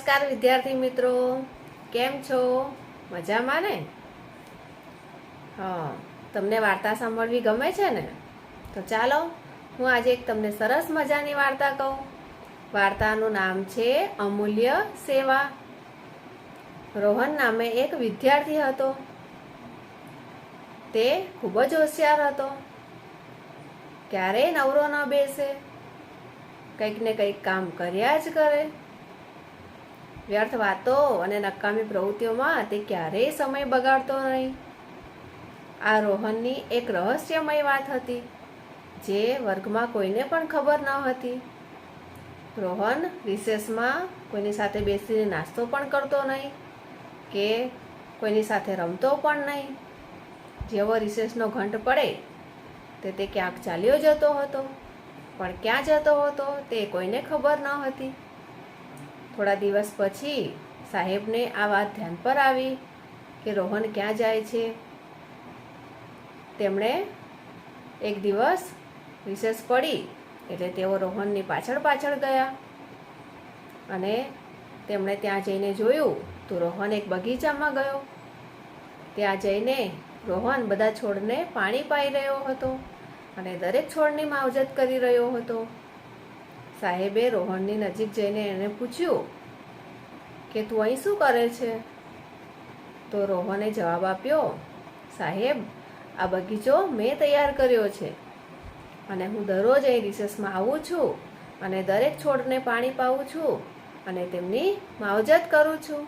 નમસ્કાર, વિદ્યાર્થી મિત્રો. કેમ છો? મજામાં ને? હા, તમને વાર્તા સાંભળવી ગમે છે ને? તો ચાલો, હું આજે એક તમને સરસ મજાની વાર્તા કહું. વાર્તાનું નામ છે અમૂલ્ય સેવા. રોહન નામે એક વિદ્યાર્થી હતો. તે ખૂબ જ હોશિયાર હતો. ક્યારેય નવરો ન બેસે. કંઈક ને કંઈક કામ કર્યા જ કરે. વ્યર્થ વાતો અને નકામી પ્રવૃત્તિઓમાં તે ક્યારેય સમય બગાડતો નહીં. આ રોહનની એક રહસ્યમય વાત હતી, જે વર્ગમાં કોઈને પણ ખબર ન હતી. રોહન રિસેસમાં કોઈની સાથે બેસીને નાસ્તો પણ કરતો નહીં કે કોઈની સાથે રમતો પણ નહીં. જેવો રિસેસનો ઘંટ પડે, તે તે ક્યાંક ચાલ્યો જતો હતો, પણ ક્યાં જતો હતો તે કોઈને ખબર ન હતી. થોડા દિવસ પછી સાહેબને આ વાત ધ્યાન પર આવી કે રોહન ક્યાં જાય છે. તેમણે એક દિવસ વિશેષ પડી એટલે તેઓ રોહનની પાછળ પાછળ ગયા અને તેમણે ત્યાં જઈને જોયું તો રોહન એક બગીચામાં ગયો. ત્યાં જઈને રોહન બધા છોડને પાણી પાઈ રહ્યો હતો અને દરેક છોડની માવજત કરી રહ્યો હતો. સાહેબે રોહનની નજીક જઈને એને પૂછ્યું કે તું અહીં શું કરે છે? તો રોહને જવાબ આપ્યો, સાહેબ, આ બગીચો મેં તૈયાર કર્યો છે અને હું દરરોજ અહીં રિસેસમાં આવું છું અને દરેક છોડને પાણી પાઉં છું અને તેમની માવજત કરું છું.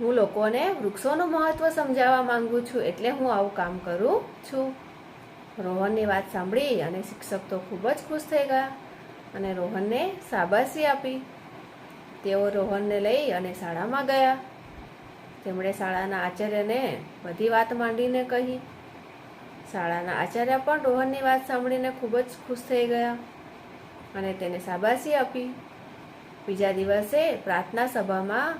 હું લોકોને વૃક્ષોનું મહત્ત્વ સમજાવવા માંગુ છું એટલે હું આવું કામ કરું છું. રોહનની વાત સાંભળી અને શિક્ષક તો ખૂબ જ ખુશ થઈ ગયા અને રોહનને શાબાશી આપી. તેઓ રોહનને લઈ અને શાળામાં ગયા. તેમણે શાળાના આચાર્યને બધી વાત માંડીને કહી. શાળાના આચાર્ય પણ રોહનની વાત સાંભળીને ખૂબ જ ખુશ થઈ ગયા અને તેને શાબાશી આપી. બીજા દિવસે પ્રાર્થના સભામાં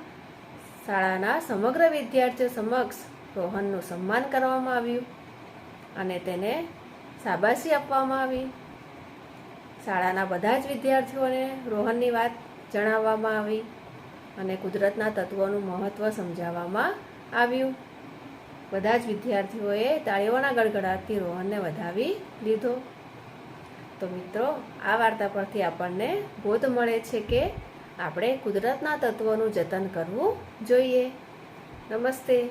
શાળાના સમગ્ર વિદ્યાર્થીઓ સમક્ષ રોહનનું સન્માન કરવામાં આવ્યું અને તેને શાબાશી આપવામાં આવી. શાળાના બધા જ વિદ્યાર્થીઓને રોહનની વાત જણાવવામાં આવી અને કુદરતના તત્વોનું મહત્ત્વ સમજાવવામાં આવ્યું. બધા જ વિદ્યાર્થીઓએ તાળીઓના ગડગડાટથી રોહનને વધાવી લીધો. તો મિત્રો, આ વાર્તા પરથી આપણને બોધ મળે છે કે આપણે કુદરતના તત્વોનું જતન કરવું જોઈએ. નમસ્તે.